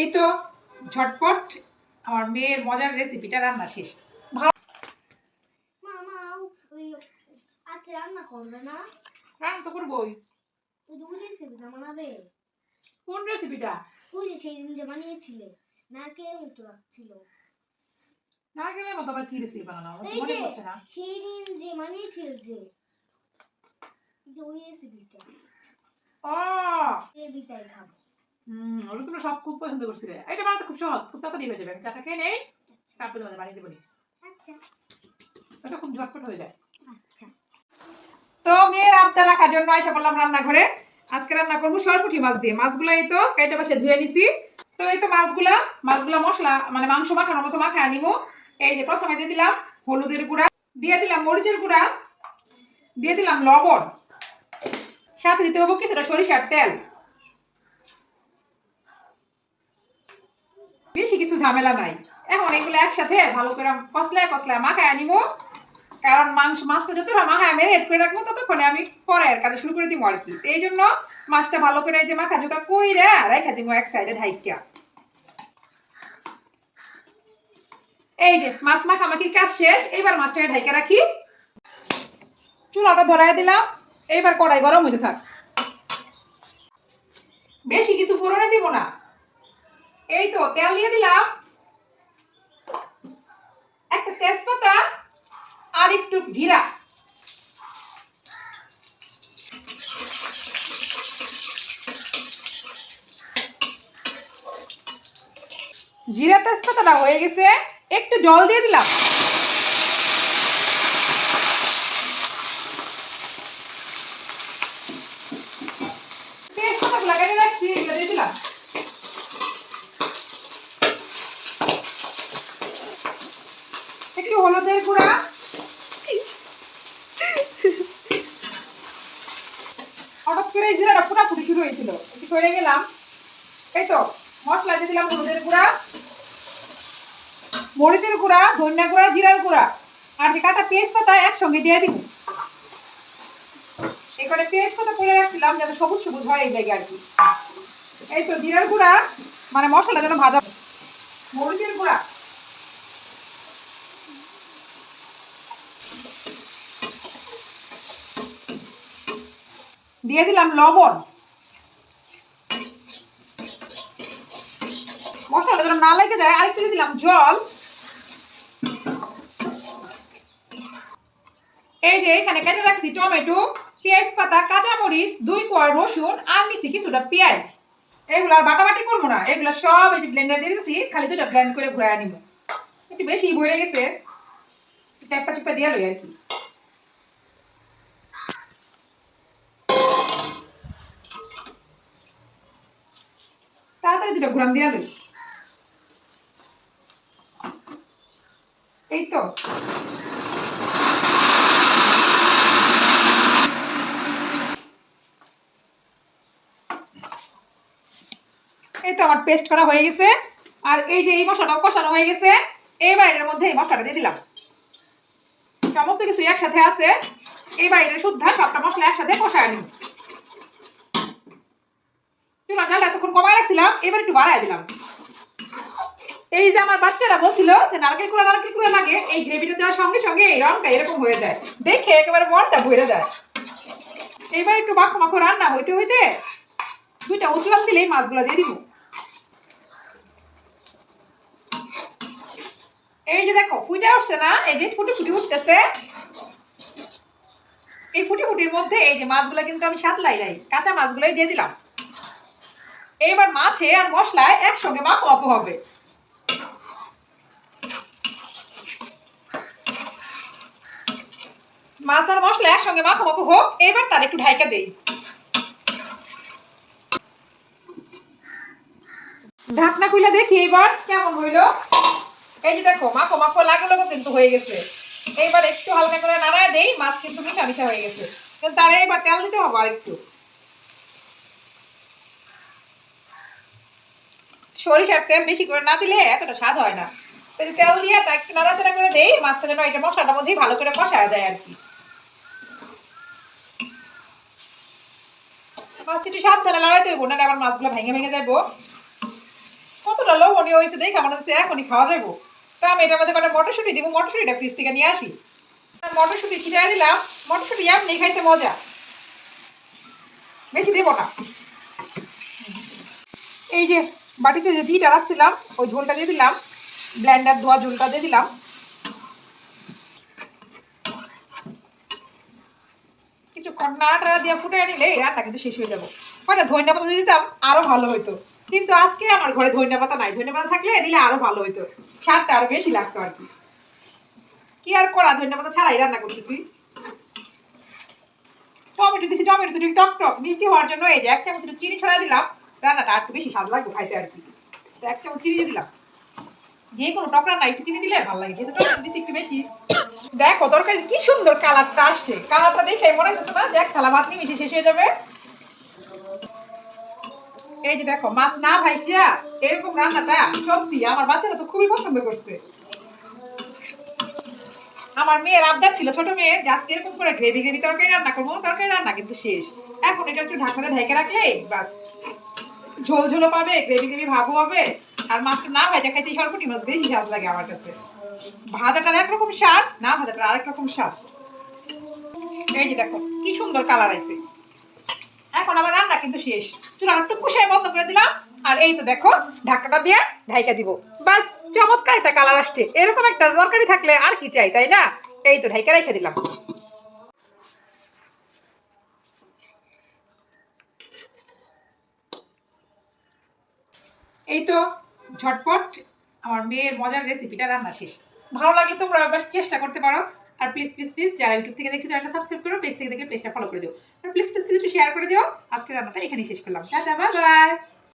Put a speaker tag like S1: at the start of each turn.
S1: এই তো ঝটপট আমার মেয়ের মজার রেসিপিটা রান্না শেষ। ভালো
S2: রান্না করবে না?
S1: রান্না তো করবোই।
S2: ওই যে ওই রেসিপিটা বানাবে।
S1: কোন রেসিপিটা
S2: ওই যে সেই দিন যে বানিয়েছিলে নারকেলের মতো লাগছিল।
S1: নারকেলের মতো আবার কি রেসিপি বানানো মনে পড়ছে না।
S2: সেই দিন যে বানিয়েছিল যে যে ওই রেসিপিটা
S1: ও!
S2: খাব।
S1: ওটা তোমরা সব খুব পছন্দ করছিলে এটা বানাতে খুব সহজ খুব তাড়াতাড়ি হয়ে যাবে। চাটা খেয়ে নেই তারপর তোমাদের বানিয়ে দেবো
S2: আচ্ছা।
S1: এটা খুব ঝটপট হয়ে যায়।
S2: আচ্ছা।
S1: তো মেয়ের আবদা রাখার জন্য এসে বললাম রান্নাঘরে। আজকে রান্না করব সরপুটি মাছ দিয়ে। মাছগুলো এই তো কেটে পাশে ধুয়ে নিছি। তো এই তো মাছগুলা মাছগুলা মশলা মানে মাংস মাখানোর মতো মাখায় আনিবো এই যে প্রথমে দিয়ে দিলাম হলুদের গুঁড়া দিয়ে দিলাম মরিচের গুঁড়া দিয়ে দিলাম লবণ। সাথে দিতে হব কিছুটা সরিষার তেল। বেশি কিছু ঝামেলা নাই। এখন এগুলো একসাথে ভালো করে কসলায় কসলায় মাখায় আনিবো কারণ মাংস মাছটা যতটা মাখায় ম্যারিনেট করে রাখব, ততক্ষণে আমি পরের কাজে শুরু করে দিব আর কি এই জন্য মাছটা ভালো করে যে মাখা জোকা কইরা রেখে দিব এক সাইডে ঢাইকা। এই যে মাছ মাখামাখির কাজ শেষ, এইবার মাছটাকে ঢাইকা রাখি। চুলাটা ধরাই দিলাম, এইবার কড়াই গরম হইতে থাক। বেশি কিছু ফোড়নে দিব না। এই তো, তেল দিয়ে দিলাম। একটা তেজপাতা আর একটু জিরা। জিরা তেজপাতাটা হয়ে গেছে, একটু জল দিয়ে দিলাম তেজপাতাগুলো কেটে রাখছি এগুলো দিয়ে দিলাম একটু হলুদের গুঁড়া হঠাৎ করে এই জিরাটা ফুটাফুটি শুরু হয়েছিল। একটু সরে গেলাম। এই তো, মশলা দিয়ে দিলাম হলুদের গুঁড়া, মরিচের গুঁড়া, ধনিয়া গুঁড়া, জিরার গুঁড়া। আর যে কাটা পেঁয়াজ পাতা একসঙ্গে দিয়ে দিব। এখানে পেঁয়াজ পাতা করে রাখছিলাম যাতে সবুজ সবুজ হয় এই জায়গায় আর কি। এই তো জিরার গুঁড়া মানে মশলা যেন ভাজা মরিচের গুঁড়া। দিয়ে দিলাম লবণ। মশলাটা যেন না লেগে যায়, আরেকটু দিলাম জল। এই যে এখানে কেটে রাখছি টমেটো পেঁয়াজ পাতা কাঁচামরিচ, দুই কোয়া রসুন, আর নিছি কিছুটা পেঁয়াজ। এগুলো আর বাটাবাটি করব না, এগুলো সব এই যে ব্লেন্ডার দিয়ে দিচ্ছি খালি দুটা ব্লেন্ড করে ঘুরে আনিব। একটু বেশি বইরে গেছে চাপা চিপা দিয়ে লই আর কি। লই এই তো। এই তো আমার পেস্ট করা হয়ে গেছে। আর এই যে এই মশলাটাও কষানো হয়ে গেছে এইবার এটার মধ্যে এই মশলাটা দিয়ে দিলাম। সমস্ত কিছু একসাথে আছে এইবার এটা শুদ্ধ সবটা মশলা একসাথে কষায় নিই চুলা জাল এতক্ষণ কমায় রাখছিলাম এবার একটু বাড়ায় দিলাম। এই যে আমার বাচ্চারা বলছিল যে নারকেল কুড়া নারকেল কুড়া লাগে, এই গ্রেভিটা দেওয়ার সঙ্গে সঙ্গে এই রংটা এরকম হয়ে যায়। দেখে একেবারে মনটা ভরে যায়। এবার একটু মাখো মাখো রান্না হইতে হইতে দুইটা উতলাম দিলেই মাছগুলো দিয়ে দিব। এই যে দেখো, ফুটে উঠছে না, এই যে ফুটি ফুটি উঠতেছে। এই ফুটি ফুটির মধ্যে এই যে মাছগুলো কিন্তু আমি সাতলাই নাই, কাঁচা মাছগুলোই দিয়ে দিলাম। এইবার মাছে আর মশলায় একসঙ্গে মাখো মাখো হবে মাছ আর মশলা একসঙ্গে হোক এবার তার একটু ঢাইকা দেই। ঢাকনা খুলে দেখি এবার কেমন হইল। এই যে দেখো, মাখো মাখো লাগে লাগো কিন্তু হয়ে গেছে। এইবার একটু হালকা করে নাড়ায় দেই, মাছ কিন্তু মিশা মিশা হয়ে গেছে। তারে এবার তেল দিতে হবে আর একটু সরিষার তেল বেশি করে না দিলে এতটা স্বাদ হয় না। তেল দিয়ে তা একটু নাড়াচাড়া করে দেই মাছটা যেন এটা মশলাটার মধ্যেই ভালো করে কষায় যায় আর কি। না মাছগুলো ভেঙে ভেঙে কতটা হচ্ছে এখনই খাওয়া তা আমি মধ্যে মটরশুঁটি দিব, মটরশুঁটিটা থেকে নিয়ে আসি। মটরশুঁটি দিলাম, মটরশুঁটি এমনি খাইতে মজা। বেশি এই যে বাটিতে যে ঘিটা রাখছিলাম, ওই ঝোলটা দিয়ে দিলাম ব্ল্যান্ডার ধোয়া ঝোলটা দিয়ে দিলাম। কিছুক্ষণ নাড়া দিয়ে ফুটে নিলে এই রান্না কিন্তু শেষ হয়ে যাব। কয়টা ধনিয়া পাতা দিয়ে দিতাম, আরও ভালো হতো কিন্তু আজকে আমার ঘরে ধনিয়া পাতা নাই। ধনিয়া পাতা থাকলে দিলে আরও ভালো হতো স্বাদটা আরও বেশি লাগতো আর কি। কি আর করা, ধনিয়া পাতা ছাড়াই রান্না করতেছি। টমেটো দিছি, টমেটো দুটো টক টক মিষ্টি হওয়ার জন্য এই যে এক চামচ চিনি ছড়া দিলাম। রান্নাটা একটু বেশি স্বাদ লাগবে খাইতে আর কি। তো এক চামচ চিনি দিলাম। যে কোনো টক রান্না একটু চিনি দিলে ভালো লাগে, যেহেতু টমেটো দিছি একটু বেশি। দেখো তরকারি কি সুন্দর কালারটা আসছে। কালারটা দেখে মনে হচ্ছে না এক থালা ভাত নিমিশে শেষ হয়ে যাবে। এই যে দেখো, মাছ না ভাইসিয়া এরকম রান্নাটা সত্যি আমার বাচ্চারা তো খুবই পছন্দ করছে। আমার মেয়ের আবদার ছিল ছোট মেয়ের যে আজকে এরকম করে গ্রেভি গ্রেভি তরকারি রান্না করব, তরকারি রান্না কিন্তু শেষ। এখন এটা একটু ঢাকনাতে ঢেকে রাখলে বাস। ঝোল ঝোলও পাবে গ্রেভি গ্রেভি ভাবও হবে। আর মাছটা না ভাজা খাইতে সরপুটি মাছ বেশি স্বাদ লাগে আমার কাছে। ভাজাটার একরকম স্বাদ, না ভাজাটার আরেক রকম স্বাদ। এই যে দেখো, কি সুন্দর কালার আছে এখন আমার রান্না কিন্তু শেষ। চুলা একটু কুশায় বন্ধ করে দিলাম। আর এই তো দেখো ঢাকাটা দিয়ে ঢাইকা দিব। বাস, চমৎকার একটা কালার আসছে। এরকম একটা তরকারি থাকলে আর কি চাই, তাই না? এই তো ঢাইকা রেখে দিলাম। এই তো ঝটপট আমার মেয়ের মজার রেসিপিটা রান্না শেষ। ভালো লাগে তোমরা একবার চেষ্টা করতে পারো। আর প্লিজ প্লিজ প্লিজ যারা ইউটিউব থেকে দেখছ, চ্যানেলটা সাবস্ক্রাইব করো পেজ থেকে দেখলে পেজটা ফলো করে দিও। আর প্লিজ প্লিজ প্লিজ একটু শেয়ার করে দিও। আজকে রান্নাটা এখানেই শেষ করলাম। Tata bye bye